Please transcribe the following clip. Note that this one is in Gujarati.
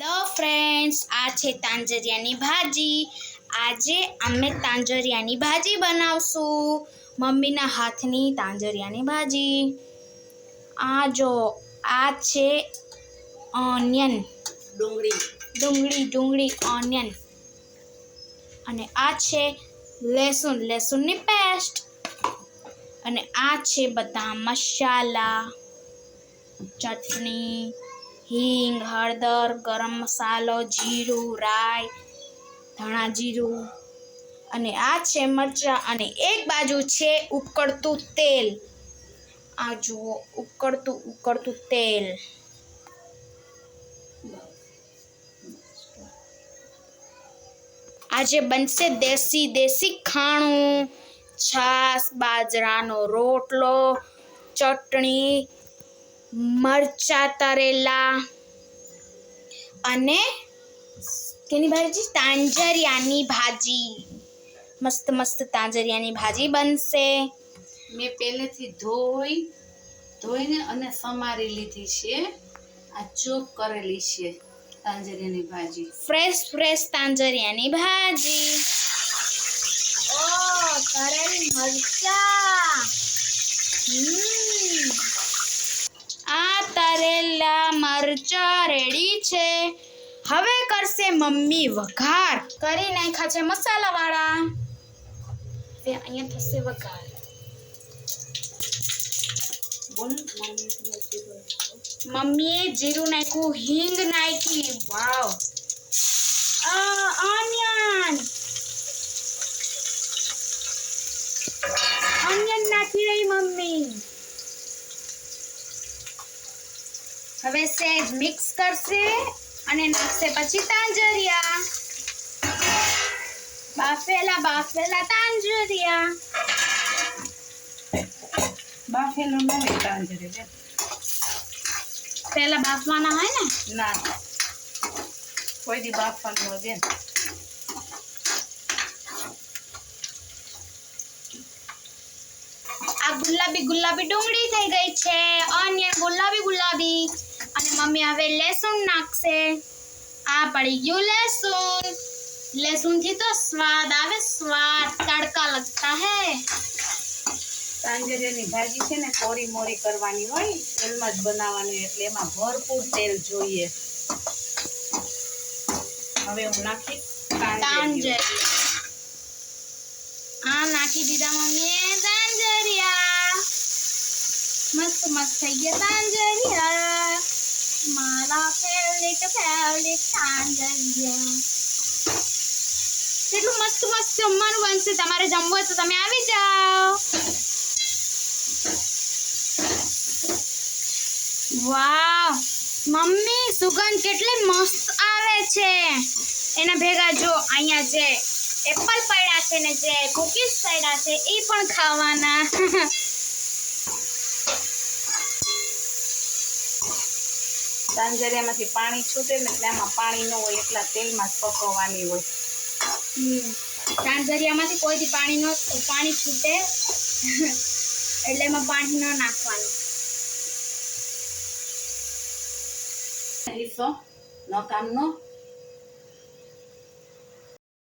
હેલો ફ્રેન્ડ્સ આ છે તાંજરિયાની ભાજી. આજે અમે તાંજરિયાની ભાજી બનાવશું. મમ્મીના હાથની તાંજરિયાની ભાજી. આ જો આ છે ઓનિયન. ડુંગળી. ડુંગળી ડુંગળી ઓનિયન. અને આ છે લસણ લસણની પેસ્ટ. અને આ છે બધા મસાલા ચટણી હિંગ. હળદર, ગરમ મસાલો, જીરું, રાઈ, ધાણા જીરું અને આ છે મરચાં અને એક બાજુ છે ઉકળતું તેલ. આ જુઓ, ઉકળતું ઉકળતું તેલ. આજે બનશે દેશી દેશી ખાણું. છાશ, બાજરાનો રોટલો, ચટણી, મરચા, તરેલા અને કેની ભાજી? તાંજરિયાની ભાજી. મસ્ત મસ્ત તાંજરિયાની ભાજી બનશે. મેં પહેલેથી ધોઈ ધોઈને અને સમારી લીધી છે. આ ચોપ કરેલી છે તાંજરિયાની ભાજી. ફ્રેશ ફ્રેશ તાંજરિયાની ભાજી. ઓ કરેલી મરચા. હમ. મરચા રેડી છે. હવે કરશે મમ્મી વઘાર. કરી નાખ્યા છે મસાલા વાળા હવે અહીંયા થશે વઘાર. મમ્મીએ જીરું નાખ્યું, હિંગ નાખી. વાવ ઓનિયન ઓનિયન નાખી રહી મમ્મી હવે સેજ મિક્સ કરશે અને નાખશે પછી તાંજરિયા. બાફેલા બાફેલા તાંજરિયા. બાફેલો ન હોય તાંજરી બેન. પહેલા બાફવાના હોય ને? ના. કોઈ દી બાફવાનું હોય બેન. આ ગુલાબી ગુલાબી ડુંગળી થઈ ગઈ છે. ઓનિયન ગુલાબી ગુલાબી. મમ્મી હવે લસણ નાખશે. આ પડી ગયું લસણથી તો સ્વાદ આવે સ્વાદ તડકા લગતા હે. તાંજરીની ભાજી છે ને કોરી મોરી કરવાની હોય તેલમાં જ બનાવવાની એટલે એમાં ભરપૂર તેલ જોઈએ. હવે હું નાખી તાંજરિયા આ નાખી દીધા મમ્મીએ તાંજરિયા મસ્ત મસ્ત થઈ ગયા તાંજરિયા મારા ફેવરેટ ફેવરેટ તાંજરિયા કેટલું મસ્ત મસ્ત જમવાનું બનશે. તમારે જમવું હોય તો તમે આવી જાઓ. વાવ. મમ્મી, સુગંધ કેટલી મસ્ત આવે છે. એના ભેગા જો અહીંયા જે એપલ પડ્યા છે ને જે કુકીઝ પડ્યા છે એ પણ ખાવાના. તાંજરિયામાંથી પાણી છૂટે ને એટલે એમાં પાણી ન હોય એટલા તેલમાં જ પકવવાની હોય હમ. તાંજરિયામાંથી કોઈથી પાણી ન પાણી છૂટે એટલે એમાં પાણી ન નાખવાનું રીસો ન કામનો